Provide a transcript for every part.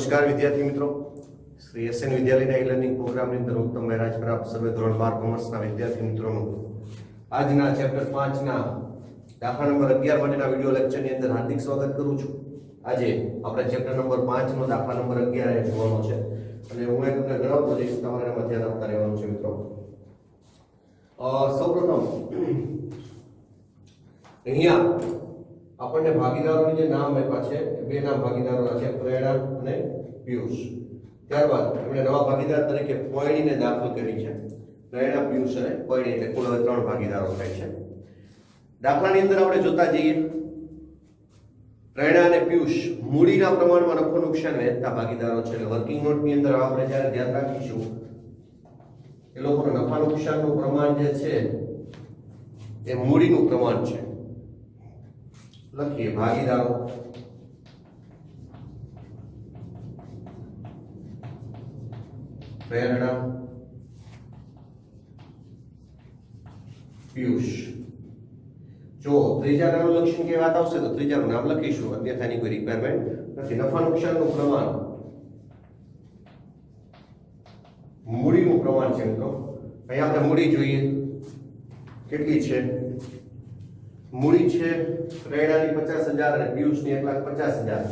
નમસ્કાર વિદ્યાર્થી મિત્રો. શ્રી એસએન વિદ્યાલયના ઈ લર્નિંગ પ્રોગ્રામની અંદર હું તમે રાજપુરા સર્વે ધોરણ બાર કોમર્સના વિદ્યાર્થી મિત્રોનું આજના ચેપ્ટર પાંચના દાખલા નંબર અગિયાર માટેના વીડિયો લેક્ચરની અંદર હાર્દિક સ્વાગત કરું છું. આજે આપણે ચેપ્ટર નંબર પાંચનો દાખલા નંબર અગિયાર એ જોવાનો છે. અને હું એ તમને ગણાવતો જઈશ, તમારે એમાં ધ્યાન આપતા રહેવાનું છે મિત્રો. સૌપ્રથમ, અહીંયા આપણને ભાગીદારોની જે નામ આપ્યા છે બે નામ ભાગીદારોના છે, પ્રેરણા અને પિયુષ. ત્યારબાદ એમણે નવા ભાગીદાર તરીકે પોયણીને દાખલ કરી છે. પ્રેરણા, પિયુષ અને પોયણી એટલે કુલ ત્રણ ભાગીદારો થાય છે. દાખલાની અંદર આપણે જોતા જઈએ. પ્રેરણા અને પિયુષ મૂડીના પ્રમાણમાં નફો નુકસાન વહેતા ભાગીદારો છે. એટલે વર્કિંગ નોટની અંદર આપણે જ્યારે ધ્યાન રાખીશું, એ લોકોના નફા નુકસાનનું પ્રમાણ જે છે, એ મૂડીનું પ્રમાણ છે. લખીએ ભાગીદારો પ્રેરણા પિયુષ જો ત્રીજા નામનું લક્ષણ કે વાત આવશે તો ત્રીજાનું નામ લખીશું અન્યથા એની કોઈ રિક્વાયરમેન્ટ નથી નફા નુકસાનનું પ્રમાણ મૂડીનું પ્રમાણ છે મિત્રો અહીં આપણે મૂડી જોઈએ કેટલી છે મૂડી છે પ્રેરણાની પચાસ હજાર અને પિયુષની એક લાખ પચાસ હજાર.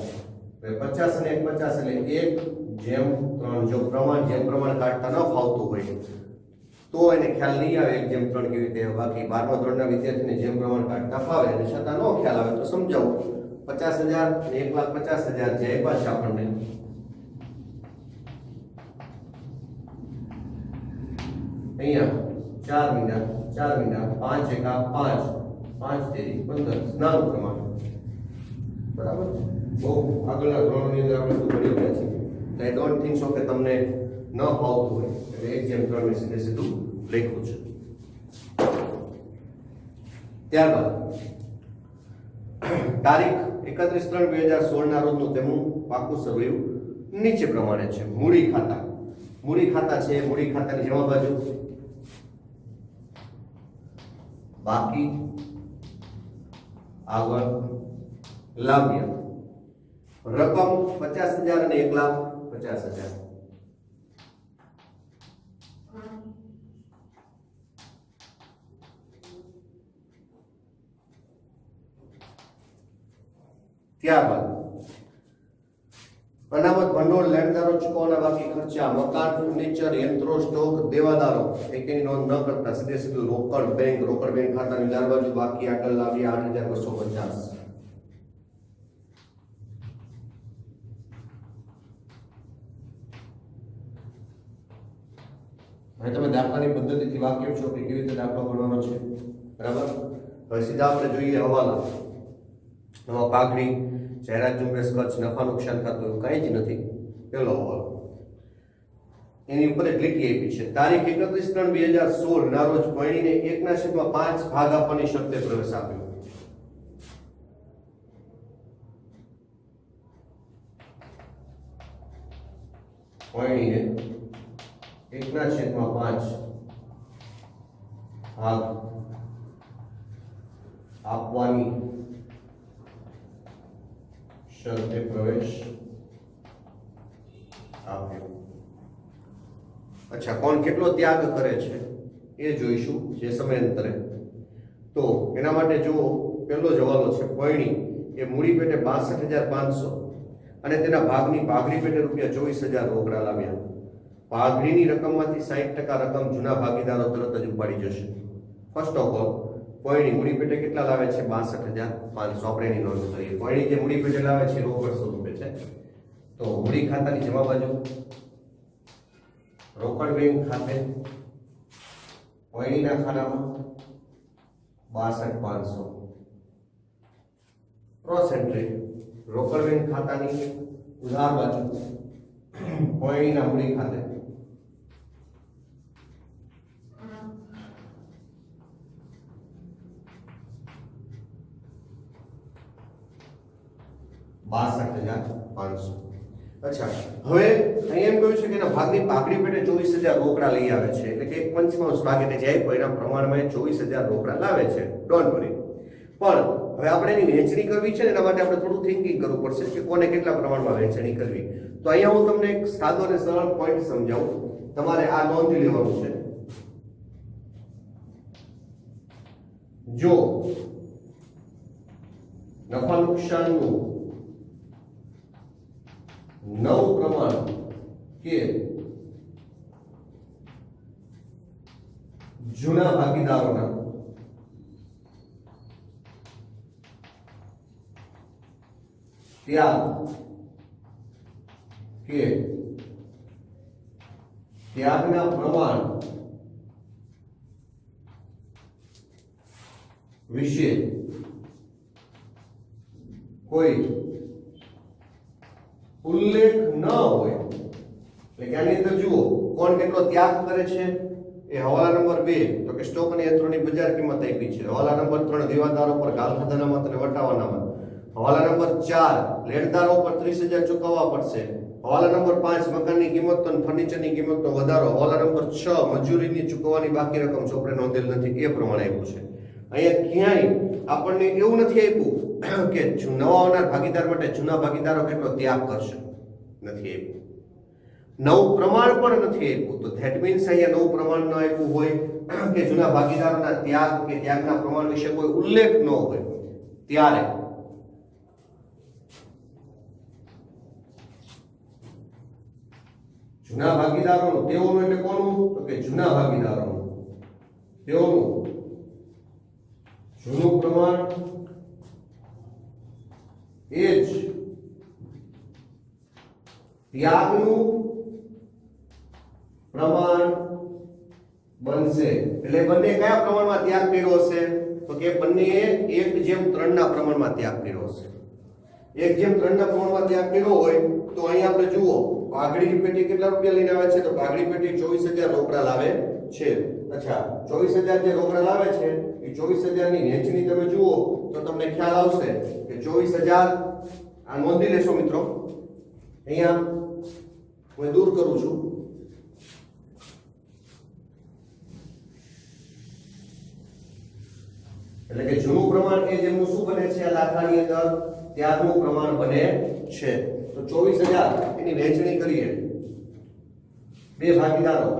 પચાસ અને એક પચાસ એટલે એક જેમ ત્રણ, જો પ્રમાણ, જેમ પ્રમાણ કાઢતા ન ફાવતું હોય, તો એને ખ્યાલ નહીં આવે એક જેમ ત્રણ કેવી રીતે બાકી બારમા ધોરણના વિદ્યાર્થીને જેમ પ્રમાણ કાઢતા ફાવે અને છતાં ન ખ્યાલ આવે તો સમજાવું. પચાસ હજાર એક લાખ પચાસ હજાર જે આપ્યા છે આપણને. અહીંયા ચાર મહિના ચાર મહિના પાંચ એકા પાંચ. પાંચ તેરી, પંદર. નાનું પ્રમાણ. બરાબર? બહુ આગળના ધોરણની અંદર આપણે બધું ભણી રહ્યા છીએ. એટલે આઈ ડોન્ટ થિંક સો કે તમને ન ફાવતું હોય. એટલે એક જેમ ત્રણની સીધે સીધું લખ્યું છે. ત્યારબાદ, તારીખ એકત્રીસ ત્રણ બે હજાર સોળના રોજનું તેમનું પાકું સર્વેયું નીચે પ્રમાણે છે. મૂડી ખાતા. મૂડી ખાતા છે, મૂડી ખાતાની જમા બાજુ. બાકી આવક લાવ્ય રકમ પચાસ હજાર અને એક લાખ પચાસ હજાર. ત્યારબાદ અનામત ભંડોળ, લેણદારો ચૂકવવાના બાકી ખર્ચા, મકાન, ફર્નિચર, યંત્રો, સ્ટોક, દેવાદારો, એકની નોંધ ન કરતા સીધે સીધું રોકડ બેંક રોકડ બેંક ખાતાની ચાર બાજુ બાકી આગળ લાવી આઠ હજાર બસો પચાસ. હવે તમે દાખલાની પદ્ધતિથી વાકેફ છો કે કેવી રીતે દાખલો ગણવાનો છે? બરાબર? હવે સીધા આપણે જોઈએ હવાલા. નવા પાઘડી જાહેરાત ઝુંબેશ ખર્ચ, નફા નુકસાન ખાતું કંઈ જ નથી. પેલો હવાલો. એની ઉપર એક લીટી આપી છે. તારીખ એકત્રીસ ત્રણ બે હજાર સોળ ના રોજ ભણીને એકના છેદમાં પાંચ ભાગ આપવાની શક્તિ પ્રવેશ આપ્યો. ભણીને એકના છેદમાં પાંચ ભાગ આપવાની શરતે પ્રવેશ આપ્યો અચ્છા કોણ કેટલો ત્યાગ કરે છે એ જોઈશું જે સમયાંતરે તો એના માટે જુઓ પહેલો જવાલો છે પૈણી એ મૂડી પેટે બાસઠ હજાર પાંચસો અને તેના ભાગની ભાગની પેટે રૂપિયા ચોવીસ હજાર રોકડા લાવ્યા ભાગણીની રકમમાંથી સાહીઠ ટકા રકમ જૂના ભાગીદારો તરત જ ઉપાડી જશે ફર્સ્ટ ઓફ ઓલ પોઈણી મૂડી પેટે કેટલા લાવે છે? બાસઠ હજાર પાંચસો આપણે નોંધ કરીએ કોઈની જે મૂડી પેટે લાવે છે રોકડ રૂપિયા છે. તો મૂડી ખાતાની જમા બાજુ રોકડ બેંક ખાતે કોઈનીના ખાનામાં બાસઠ પાંચસો ક્રોસ એન્ટ્રી. રોકડ બેંક ખાતાની ઉધાર બાજુ કોઈનીના મૂડી ખાતે બાસઠ હજાર પાંચસો. અચ્છા, હવે અહીંયા એમ કહ્યું છે કે એના ભાગની પેટે ચોવીસ હજાર રોકડા લઈ આવે છે. એટલે કે એક પંચમાંશ ભાગ એટલે જે આપ્યો એના પ્રમાણમાં ચોવીસ હજાર રોકડા લાવે છે. ડોન્ટ વરી પણ હવે આપણે એની વહેંચણી કરવી છે એના માટે આપણે થોડું થિંકિંગ કરવું પડશે કે કોને કેટલા પ્રમાણમાં વહેંચણી કરવી. તો અહીંયા હું તમને એક સાદો અને સરળ પોઈન્ટ સમજાવું. તમારે આ નોંધી લેવાનું છે. જો નફા નુકસાનનું નવ પ્રમાણ કે જૂના ભાગીદારોના ત્યાગ કે ત્યાગના પ્રમાણ વિશે કોઈ ઉલ્લેખ ન હોય. એટલે કે આની અંદર જુઓ, કોણ કેટલો ત્યાગ કરે છે? એ હવાલા નંબર બે. તો કે સ્ટોક અને યંત્રોની બજાર કિંમત આપી છે. હવાલા નંબર ત્રણ, દેવાદારો પર ગાલ ખાતાનામાં અને વટાવાનામાં હવાલા નંબર ચાર, લેણદારો પર ત્રીસ હજાર ચૂકવવા પડશે. હવાલા નંબર પાંચ, મકાનની કિંમત અને ફર્નિચરની કિંમતનો વધારો. હવાલા નંબર છ, મજૂરીની ચૂકવવાની બાકી રકમ ચોપડે નોંધેલ નથી. એ પ્રમાણે આપ્યું છે. અહીંયા ક્યાંય આપણને એવું નથી આપ્યું કે નવા આવનાર ભાગીદાર માટે જૂના ભાગીદારો કેટલો ત્યાગ કરશે. નથી આપ્યું. નવું પ્રમાણ પણ નથી આપ્યું. તો ધેટ મીન્સ અહીંયા નવું પ્રમાણ ન આપ્યું હોય કે જૂના ભાગીદારોના ત્યાગ કે ત્યાગના પ્રમાણ વિશે કોઈ ઉલ્લેખ ન હોય, ત્યારે જૂના ભાગીદારોનું, તેઓનું એટલે કોનું? તો કે જૂના ભાગીદારોનું. તેઓનું જૂનું પ્રમાણ એ જ ત્યાગનું પ્રમાણ બનશે. એટલે બંને કયા પ્રમાણમાં ત્યાગ કર્યો હશે? તો કે બંનેએ એક જેમ ત્રણના પ્રમાણમાં ત્યાગ કર્યો હશે. એક જેમ ત્રણના પ્રમાણમાં ત્યાગ કર્યો હોય, તો અહીં આપણે જુઓ ભાગડી પેટી કેટલા રૂપિયા લઈને આવે છે? તો ભાગડી પેટી ચોવીસ હજાર રોકડા લાવે છે. અચ્છા, ચોવીસ હજાર જે રોકડા લાવે છે એ ચોવીસ હજારની વહેંચણી તમે જુઓ તો તમને ખ્યાલ આવશે કે ચોવીસ હજાર, આ નોંધી લેશો મિત્રો, અહીંયા હું દૂર કરું છું. એટલે કે જૂનું પ્રમાણ એ જેમનું શું બને છે આ લાકડાની અંદર, ત્યારનું પ્રમાણ બને છે. તો ચોવીસ હજાર એની વહેંચણી કરીએ. બે ભાગીદારો.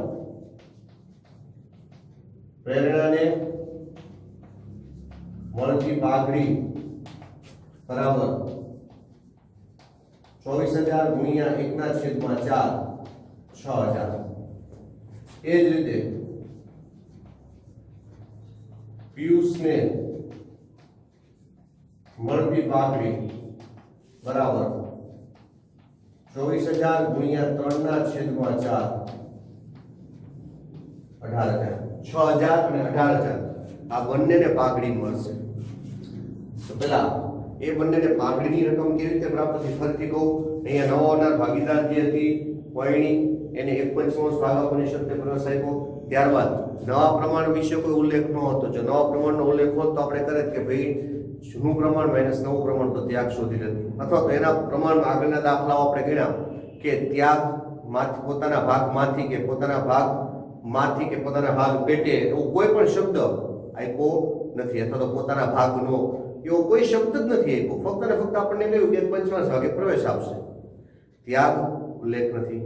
પ્રેરણાને મળતી પાઘડી બરાબર ચોવીસ હજાર ગુણ્યા એકના છેદમાં ચાર છ હજાર એ જ રીતે પિયુષને મળતી પાઘડી બરાબર ચોવીસ હજાર ગુણ્યા ત્રણના છેદમાં ચાર, અઢાર હજાર, છ હજાર અને અઢાર હજાર. આ બંનેને પાઘડી મળશે. તો પેલા એ બંનેને પાઘડીની રકમ કેવી રીતે પ્રાપ્ત થઈ? ફરીથી કહું, અહીંયા નવો આવનાર ભાગીદાર જે હતી, વયણી, એને એક પંચમાંશ ભાગ આપવાની શબ્દ પ્રવેશ આપ્યો ત્યારબાદ નવા પ્રમાણ વિશે કોઈ ઉલ્લેખ ન હતો. જો નવા પ્રમાણનો ઉલ્લેખ હોત તો આપણે કરે કે ભાઈ, જૂનું પ્રમાણ માઇનસ નવું પ્રમાણ તો ત્યાગ શોધી લે અથવા તો એના પ્રમાણમાં આગળના દાખલાઓ આપણે ગણ્યા કે ત્યાગ પોતાના ભાગમાંથી કે પોતાના ભાગમાંથી કે પોતાના ભાગ પેટે એવો કોઈ પણ શબ્દ આપ્યો નથી. અથવા તો પોતાના ભાગનો એવો કોઈ શબ્દ જ નથી આપ્યો. ફક્ત ને ફક્ત આપણને કહ્યું કે પંચમાંશ ભાગે પ્રવેશ આપશે ત્યાગ ઉલ્લેખ નથી.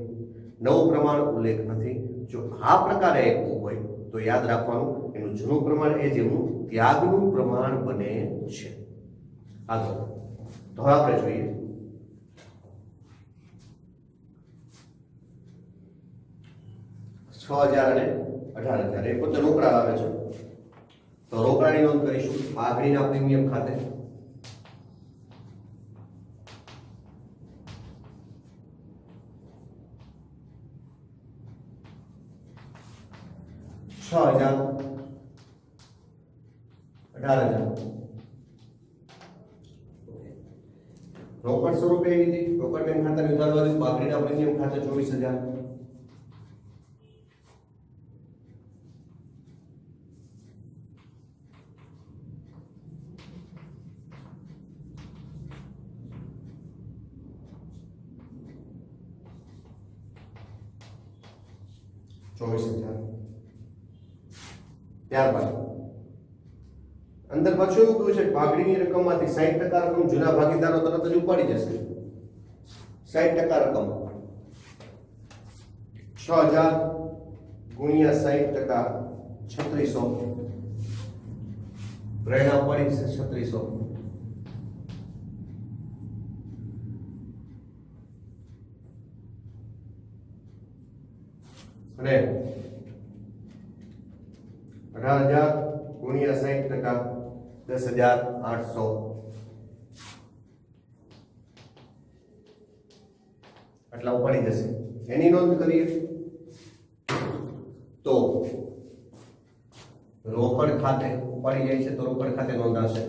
નવું પ્રમાણ ઉલ્લેખ નથી. જો આ પ્રકારે આપ્યું હોય, તો યાદ રાખવાનું, એનું જૂનું પ્રમાણ એ જેવું ત્યાગનું પ્રમાણ બને છે. આગળ તો હવે આપણે જોઈએ. છ હજાર અને અઢાર હજાર. એ પોતે રોકડા આવે છે. તો રોકડાની નોંધ કરીશું આગળના પ્રીમિયમ ખાતે છ હજાર અઢાર હજાર રોકડ સ્વરૂપે એવી રીતે રોકડ બેંક ખાતાની ઉધાર બાજુ બાકરીના પ્રીમિયમ ખાતે ચોવીસ હજાર ચોવીસ હજાર ત્યારબાદ. અંદર પાછું એવું કહ્યું છે ભાગડીની રકમમાંથી સાઠ ટકા રકમ જૂના ભાગીદારો તરત જ ઉપાડી જશે. સાઠ ટકા રકમ. છ હજાર ગુણ્યા સાઠ ટકા છત્રીસો. પ્રેરણા ઉપાડી જશે છત્રીસો. અને અઢાર હજાર ગુણ્યા સાઠ ટકા દસ હજાર આઠસો. આટલા ઉપાડી જશે. એની નોંધ કરીએ તો રોકડ ખાતે ઉપાડી જાય છે તો રોકડ ખાતે નોંધાશે.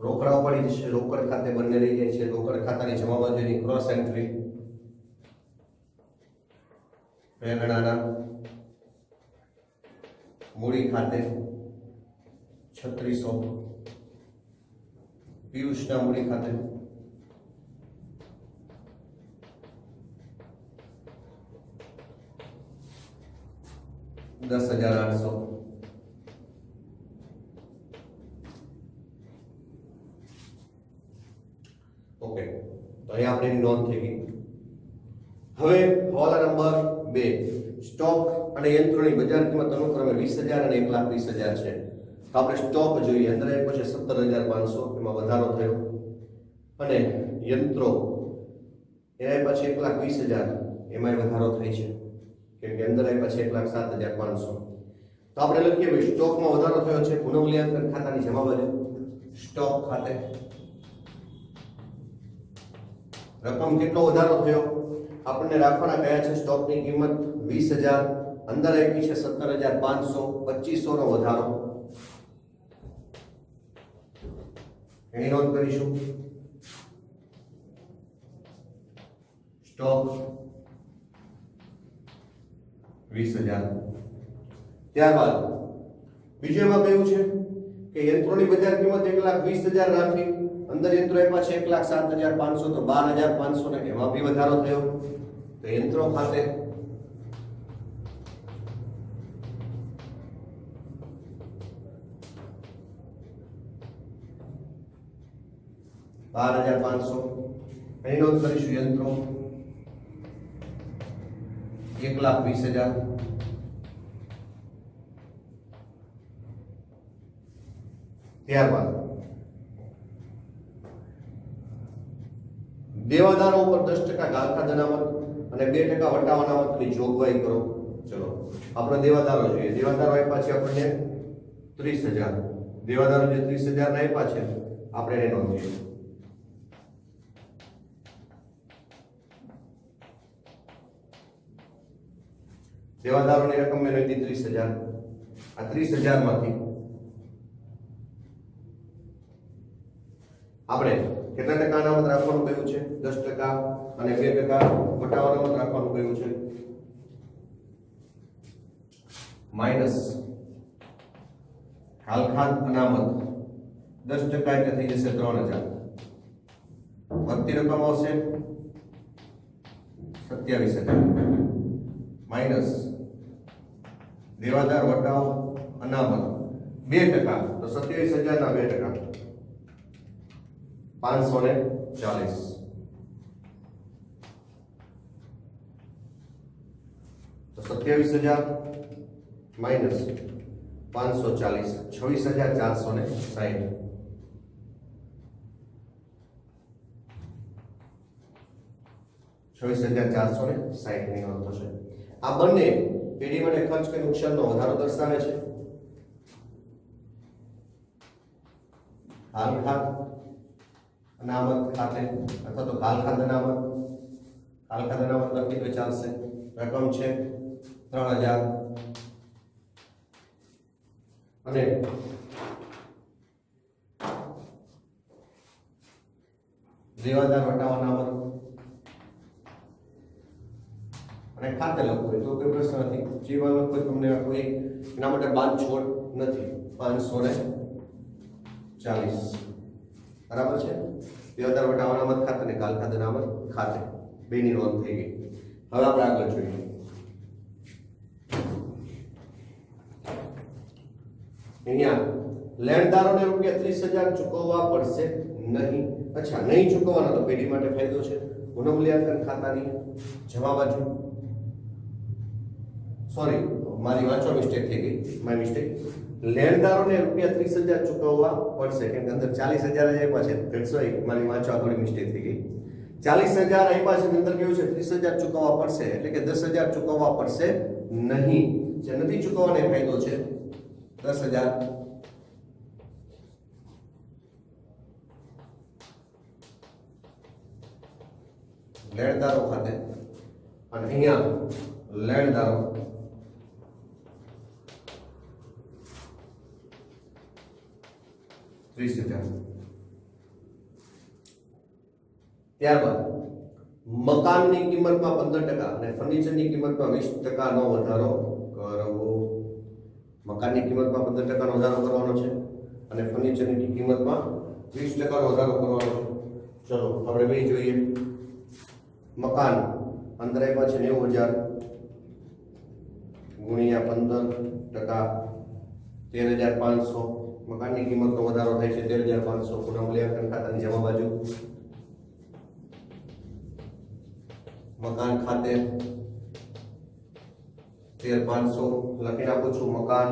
રોકડા ઉપાડી જશે, રોકડ ખાતે બંને રહી જાય છે. રોકડ ખાતાની જમા બાજુની ક્રોસ એન્ટ્રી પ્રેરણાના મૂડી ખાતે છત્રીસો પિયુષના મૂડી ખાતે દસ હજાર આઠસો ઓકે, તો અહીંયા આપણે એની નોંધ થઈ ગઈ. હવે હવાલા નંબર બે. સ્ટોક અને યંત્રોની બજાર કિંમત અનુક્રમે વીસ હજાર અને એક લાખ વીસ હજાર છે. તો આપણે સ્ટોક જોઈએ. અંદર એક પછી સત્તર હજાર પાંચસો. એમાં વધારો થયો. અને યંત્રો એના પછી એક લાખ વીસ હજાર. એમાંય વધારો થાય છે. કેમ કે અંદર આપ્યા છે એક લાખ સાત હજાર પાંચસો. તો આપણે લખીએ ભાઈ, સ્ટોકમાં વધારો થયો છે. પુનઃમૂલ્યાંકન ખાતાની જમા બાજુ સ્ટોક ખાતે. રકમ કેટલો વધારો થયો? આપણને રાખવાના કયા છે? સ્ટોકની કિંમત વીસ હજાર, અંદર આપી છે સત્તર હજાર પાંચસો પચીસો નો વધારો. એની નોંધ કરીશું. સ્ટોક વીસ હજાર. ત્યારબાદ બીજું એમાં કહ્યું છે? કે યંત્રોની બજાર કિંમત એક લાખ વીસ હજાર રાખી, અંદર યંત્રો આપ્યા છે એક લાખ સાત હજાર પાંચસો, તો બાર હજાર પાંચસો ને એમાં બી વધારો થયો. તો યંત્રો ખાતે બાર હજાર પાંચસો અહીં નોંધ કરીશું યંત્રો એક લાખ વીસ હજાર ત્યારબાદ દેવાદારો ઉપર દસ ટકા ગાળખા અનામત અને બે ટકા વટાવાના અનામતની જોગવાઈ કરો. ચલો, આપણે દેવાદારો જોઈએ. દેવાદારો આપ્યા છે આપણને ત્રીસ હજાર. દેવાદારો જે ત્રીસ હજાર આપ્યા છે, આપણે એને નોંધીએ. દેવાદારોની રકમ મેં નોંધી ત્રીસ હજાર. આ ત્રીસ હજારમાંથી આપણે કેટલા ટકા અનામત રાખવાનું કહ્યું છે? દસ ટકા. અને બે ટકા વટાવાળામાં રાખવાનું કહ્યું છે. માઇનસ હાલખાન અનામત. દસ ટકા એટલે થઈ જશે ત્રણ હજાર. વધતી રકમ આવશે સત્યાવીસ હજાર. માઇનસ દેવાદાર વટાવ અનામત. બે ટકા. તો સત્યાવીસ હજારના બે ટકા. પાંચસો ને ચાલીસ તો સત્યાવીસ હજાર, માઇનસ પાંચસો ચાલીસ, છવ્વીસ હજાર ચારસો ને સાહીઠ. છવ્વીસ હજાર ચારસો ને સાહીઠની નોંધ થશે. આ બંને પેઢી માટે ખર્ચ કે નુકસાનનો વધારો દર્શાવે છે? હાલ ખાત અનામત ખાતે અથવા તો કાલ ખાત અનામત કાલ ખાત અનામત લખી તો રકમ છે ત્રણ હજાર. અને દેવાદાર વટાવ અનામત અને ખાતે લખવું હોય તો કોઈ પ્રશ્ન નથી. જીવનમાં કોઈ તમને કોઈ એના માટે બાંધછોડ નથી. પાંચસો ને ચાલીસ. બરાબર છે? દેવદાર વટા અનામત ખાતે અને કાલ ખાતે બે ખાતે. બેની નોંધ થઈ ગઈ. હવે આપણે આગળ જોઈએ. અહીંયા લેણદારોને રૂપિયા ત્રીસ હજાર ચૂકવવા પડશે નહીં. અચ્છા, નહીં ચૂકવવાના તો પેઢી માટે ફાયદો છે. પુનઃમૂલ્યાંકન ખાતાની જમા બાજુ સોરી મારી વાંચવા મિસ્ટેક થઈ ગઈ. માય મિસ્ટેક લેણદારોને રૂપિયા ત્રીસ હજાર ચૂકવવા પડશે. કેમ કે અંદર ચાલીસ હજાર જ આપ્યા છે. ત્રણસો મારી વાંચવા થોડી મિસ્ટેક થઈ ગઈ. ચાલીસ હજાર આપ્યા છે અંદર કેવું છે? ત્રીસ હજાર ચૂકવવા પડશે. એટલે કે દસ હજાર ચૂકવવા પડશે નહીં. જે નથી ચૂકવવાનો ફાયદો છે દસ હજાર. લેણદારો ખાતે. અને અહીંયા લેણદારો. ત્રીસ હજાર. ત્યારબાદ મકાનની કિંમતમાં પંદર ટકા અને ફર્નિચરની કિંમતમાં વીસ ટકાનો વધારો કરવો. મકાનની કિંમતમાં પંદર ટકાનો વધારો કરવાનો છે અને ફર્નિચરની કિંમતમાં વીસ ટકાનો વધારો કરવાનો છે. ચલો, આપણે બે જોઈએ. મકાન, અંદર આપ્યા છે નેવું હજાર. ગુણ્યા પંદર ટકા તેર હજાર પાંચસો. મકાનની કિંમતનો વધારો થાય છે તેર હજાર પાંચસો. પુનઃમૂલ્યાંકન ખાતાની જમા બાજુ. મકાન ખાતે તેર, પાંચસો, લખી નાખું છું, મકાન.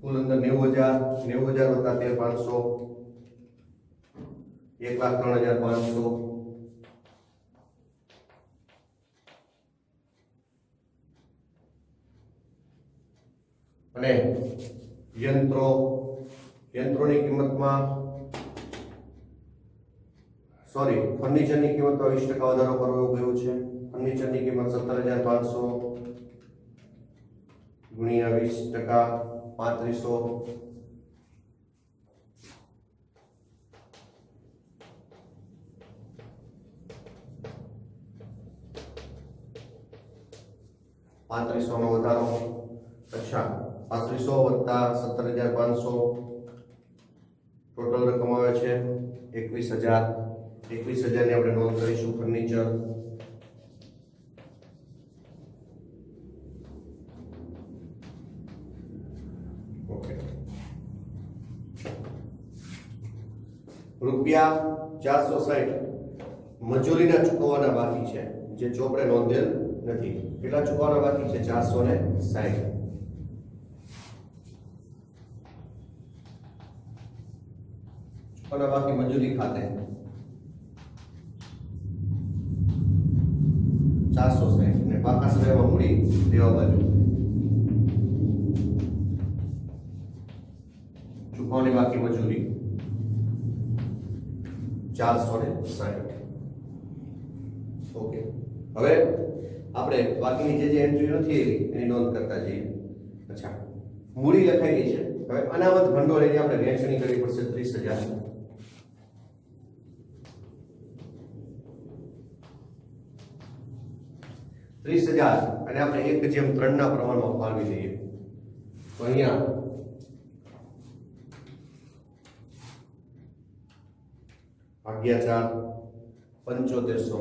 કુલ અંદર નેવું હજાર નેવું હજાર વત્તા તેર, પાંચસો. એક લાખ ત્રણ હજાર પાંચસો. અને યંત્રો. યંત્રોની કિંમતમાં, સોરી, ફર્નિચરની કિંમતમાં વીસ ટકા વધારો કરવો એવું છે. ફર્નિચરની કિંમત સત્તર હજાર પાંચસો ગુણ્યા વીસ ટકા પાંત્રીસો. પાંત્રીસો નો વધારો અચ્છા, પાંત્રીસો વત્તા સત્તર હજાર પાંચસો. ટોટલ રકમ આવે છે એકવીસ હજાર. એકવીસ હજારની આપણે નોંધ કરીશું ફર્નિચર રૂપિયા ચારસો સાઠ મજૂરીના ચૂકવવાના બાકી છે, જે ચોપડે નોંધેલ નથી. કેટલા ચૂકવવાના બાકી છે? ચારસો ને સાઠ. ચૂકવવાના બાકી મજૂરી ખાતે ચારસો સાઠ. ને પાકા સમયમાં મૂડી દેવા બાજુ. ચૂકવવાની બાકી મજૂરી. ચારસો ને સાઠ ઓકે હવે આપણે બાકીની જે જે એન્ટ્રી નથી એની નોંધ કરતા જઈએ. અચ્છા. મૂડી ગઈ છે. હવે અનામત ભંડોળ એની આપણે વહેંચણી કરવી પડશે ત્રીસ હજાર. ત્રીસ હજાર અને આપણે એક જેમ ત્રણના પ્રમાણમાં ફાળવી દઈએ. તો અહીંયા ભાગ્યા ચાર પંચોતેરસો.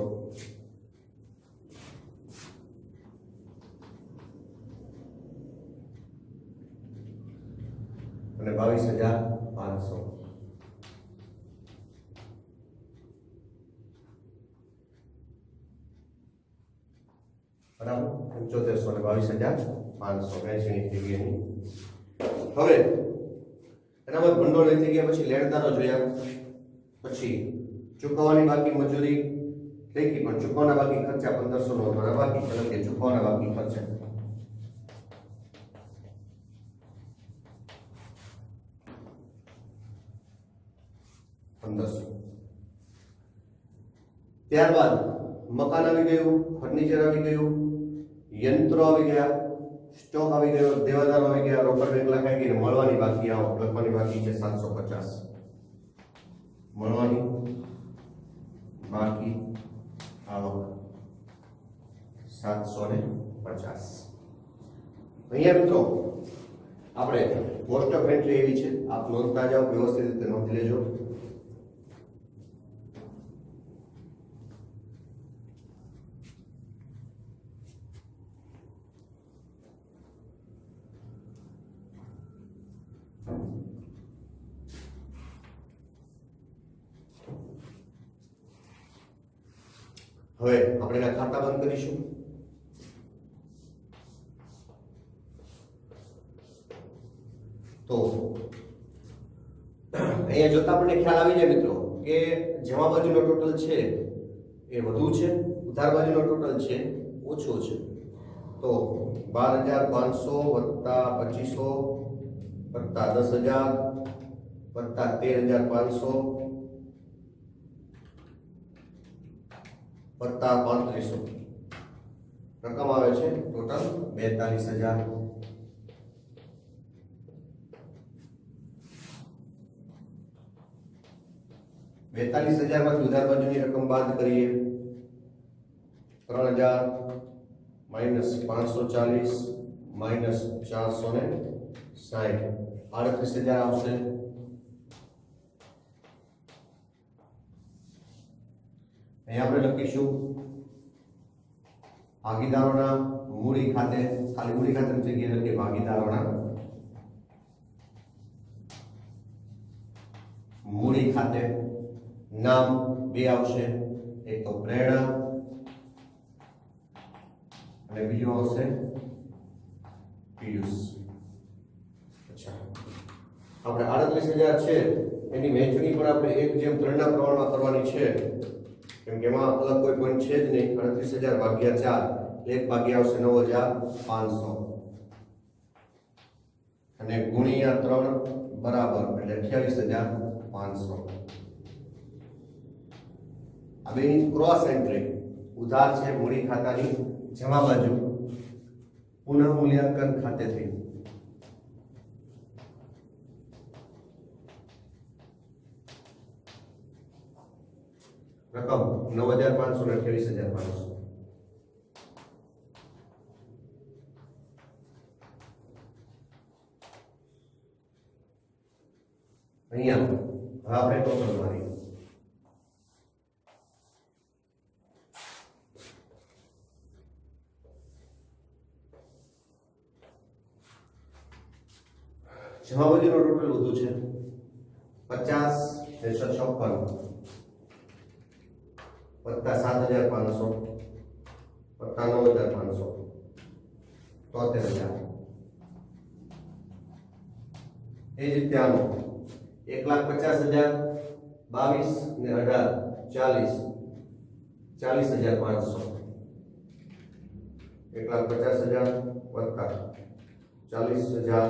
અને બાવીસ હજાર પાંચસો. બરાબર? પંચોતેરસો અને બાવીસ હજાર પાંચસો. વહેંચણી થઈ ગઈ હવે એનામાં ભંડોળ થઈ ગયા પછી લેણદારો જોયા. પછી ચૂકવવાની બાકી મજૂરી ગઈ પણ ચૂકવવાના બાકી ખર્ચા પંદરસો નો વધારા બાકી એટલે કે ચૂકવવાના બાકી ખર્ચા. પંદરસો. ત્યારબાદ મકાન આવી ગયું, ફર્નિચર આવી ગયું, યંત્રો આવી ગયા, સ્ટોક આવી ગયો, દેવાદાર આવી ગયા રોકડ બેંક લખાઈ ગઈ મળવાની બાકી આવો લખવાની બાકી છે સાતસો પચાસ. મળવાની. બાકી આવક સાતસો ને પચાસ. અહીંયા મિત્રો, આપણે મોસ્ટ ઓફ એન્ટ્રી એવી છે. આપ નોંધતા જાઓ, વ્યવસ્થિત રીતે નોંધી લેજો. હવે આપણે એના ખાતા બંધ કરીશું. તો અહીંયા જોતા આપણને ખ્યાલ આવી જાય મિત્રો કે જમા બાજુનો ટોટલ છે એ વધુ છે, ઉધાર બાજુનો ટોટલ છે, ઓછો છે. તો બાર હજાર પાંચસો વત્તા પચીસો વત્તા દસ હજાર વત્તા તેર હજાર પાંચસો વત્તા પાંત્રીસો રકમ આવે છે ટોટલ બેતાલીસ હજાર. બેતાલીસ હજારમાંથી ઉધાર બાજુની રકમ બાદ કરીએ. ત્રણ હજાર માઇનસ પાંચસો ચાલીસ, માઇનસ ચારસો ને સાઠ. આડત્રીસ હજાર આવશે. અહીંયા આપણે લખીશું. ભાગીદારોના મૂડી ખાતે, ખાલી મૂડી ખાતે જગ્યાએ લખીએ, ભાગીદારોના. મૂડી ખાતે નામ બે આવશે. એક તો પ્રેરણા અને બીજો આવશે પિયુષ. અચ્છા. આપણે આડત્રીસ હજાર છે. એની વહેંચણી પણ આપણે એક જેમ ત્રણના પ્રમાણમાં કરવાની છે. કેમ કે એમાં અલગ કોઈ પોઈન્ટ છે જ નહીં. અડત્રીસ હજાર ભાગ્યા ચાર એક ભાગ્યા આવશે નવ હજાર પાંચસો. અને ગુણ્યા ત્રણ બરાબર, એટલે અઠ્યાવીસ હજાર પાંચસો. બેની ક્રોસ એન્ટ્રી ઉધાર છે મૂડી ખાતાની જમા બાજુ. પુનઃ મૂલ્યાંકન ખાતેથી રકમ નવ હજાર પાંચસો ને અઠ્યાવીસ હજાર પાંચસો. અહીંયા હવે આપણે ટોટલ મારી જમા ટોટલ વધુ છે. પચાસ છસો છપ્પન. વત્તા સાત હજાર પાંચસો વત્તા નવ હજાર પાંચસો તોતેર હજાર એ જ રીતે આનો એક લાખ પચાસ હજાર બાવીસ ને અઢાર ચાલીસ ચાલીસ હજાર પાંચસો એક લાખ પચાસ હજાર વત્તા ચાલીસ હજાર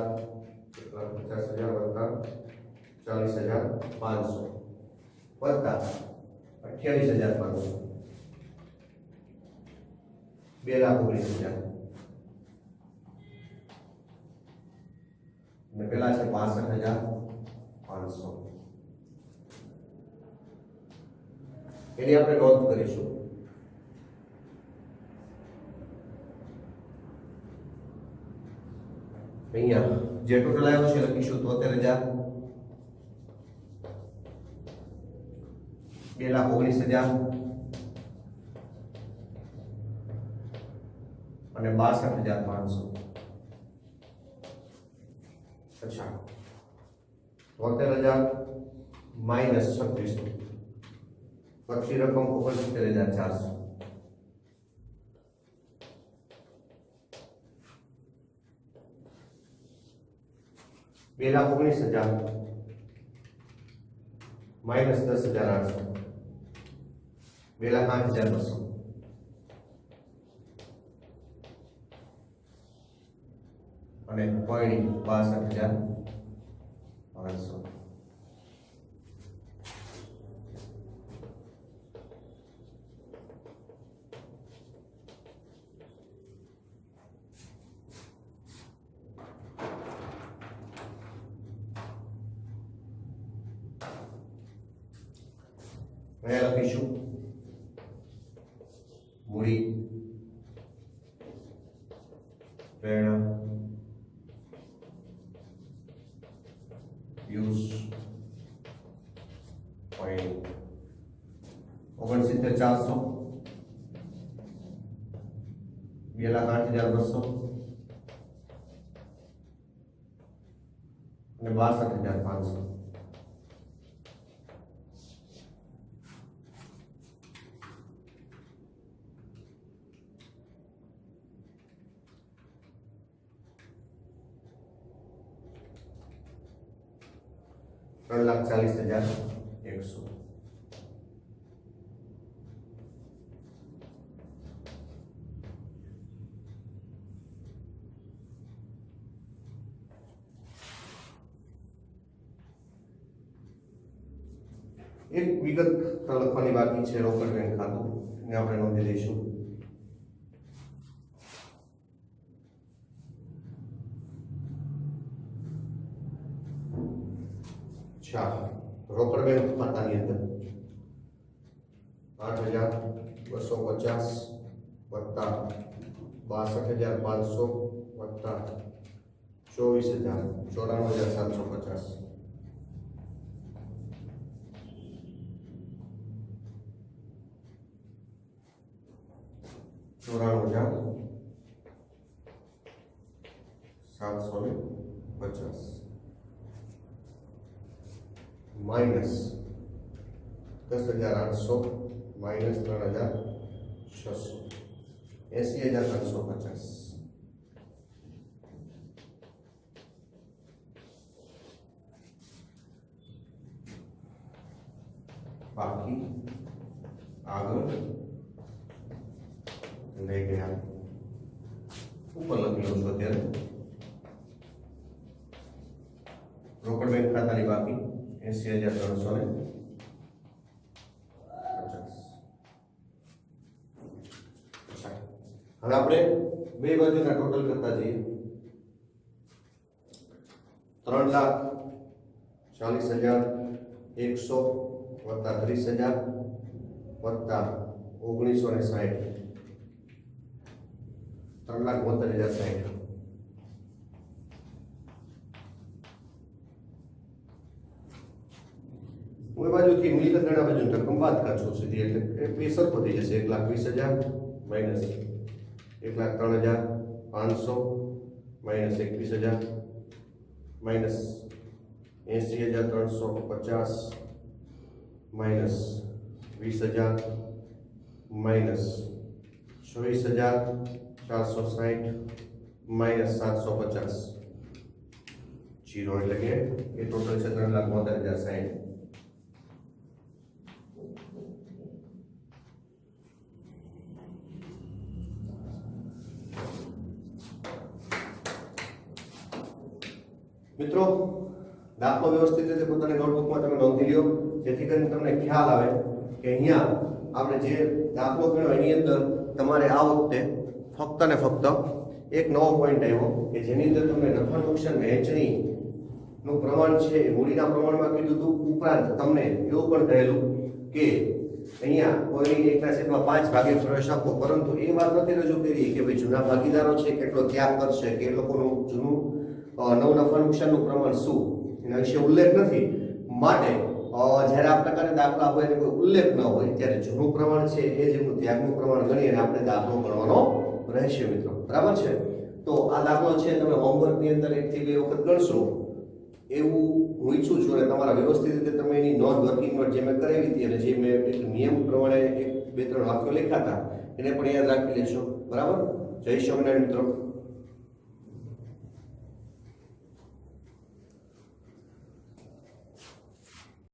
એક લાખ પચાસ હજાર વત્તા ચાલીસ હજાર પાંચસો વત્તા અઠ્યાવીસ હજાર પાંચસો બે લાખ ઓગણીસ હજાર. અને પેલા છે પાસઠ હજાર પાંચસો. એની આપણે નોંધ કરીશું. અહીંયા જે ટોટલ આવ્યો છે લખીશું તોતેર હજાર. બે લાખ ઓગણીસ હજાર અને બાસઠ હજાર પાંચસો અચ્છા તોતેર હજાર માઇનસ છત્રીસો પછી રકમ ઓગણસિત્તેર હજાર ચારસો બે લાખ ઓગણીસ હજાર માઇનસ દસ હજાર આઠસો બે લાખ આઠ હજાર બસો અને પોઈન્ટ બાસઠ હજાર પાંચસો અહીંયા લખીશું ચાલીસ હજાર એકસો એક વિગત લખવાની બાકી છે રોકડ બેંક ખાતું. ને આપણે નોંધી દઈશું ચોરાણું હજાર સાતસો પચાસ ચોરાણું હજાર સાતસો ને પચાસ માઇનસ દસ હજાર આઠસો માઇનસ ત્રણ હજાર છસો એસી હજાર ત્રણસો પચાસ બાકી આગળ લઈ ગયા ઉપર લખી લઉં છું અત્યારે રોકડ બેંક ખાતાની બાકી એસી હજાર ત્રણસો ને પચાસ અચ્છા. હવે આપણે બે બાજુના ટોટલ કરતા જઈએ ત્રણ લાખ ચાલીસ હજાર એકસો વત્તા ત્રીસ હજાર, વત્તા ઓગણીસો ને સાઠ ત્રણ લાખ બોતેર હજાર સાઠ હું એ બાજુથી મિલકત ગણા બાજુ રકમ બાદ કાઢશું સીધી એટલે એ બે સરખો થઈ જશે. એક લાખ વીસ હજાર માઇનસ એક લાખ ત્રણ હજાર પાંચસો માઇનસ એકવીસ હજાર માઇનસ એંસી હજાર ત્રણસો પચાસ માઇનસ વીસ હજાર માઇનસ ચોવીસ હજાર ચારસો સાઠ માઇનસ સાતસો પચાસ જીરો એટલે કે એ ટોટલ છે ત્રણ લાખ બોતેર હજાર સાઠ મિત્રો દાખલો વ્યવસ્થિત રીતે પોતાની નોટબુકમાં તમે નોંધી લ્યો જેથી કરીને તમને ખ્યાલ આવે કે અહીંયા આપણે જે દાખલો કર્યો એની અંદર તમારે આ વખતે ફક્ત ને ફક્ત એક નવો પોઈન્ટ આવ્યો કે જેની અંદર તમને નફા નુકસાન વહેંચણી નું પ્રમાણ છે મૂડીના પ્રમાણમાં કીધું હતું. ઉપરાંત તમને એવું પણ કહેલું કે અહીંયા કોઈ એકના છેદમાં પાંચ ભાગે પ્રવેશ આપો. પરંતુ એ વાત નથી રજૂ કરી કે ભાઈ જૂના ભાગીદારો છે, કેટલો ત્યાગ કરશે, કે એ લોકોનું જૂનું નવ નફા નુકસાનનું પ્રમાણ શું? એના વિશે ઉલ્લેખ નથી. માટે જ્યારે આ પ્રકારે દાખલા હોય અને કોઈ ઉલ્લેખ ન હોય, ત્યારે જૂનું પ્રમાણ છે એ જ એમનું ત્યાગનું પ્રમાણ ગણી અને આપણે દાખલો ગણવાનો રહેશે મિત્રો. બરાબર છે? તો આ દાખલો છે, તમે હોમવર્કની અંદર એકથી બે વખત ગણશો. એવું હું ઈચ્છું છું અને તમારા વ્યવસ્થિત રીતે તમે એની નોંધ વર્કિંગ નોટ જે મેં કરાવી હતી અને જે મેં નિયમ પ્રમાણે એક બે ત્રણ વાક્યો લખ્યા હતા, એને પણ યાદ રાખી લેશો બરાબર? જય સ્વામિનારાયણ મિત્રો.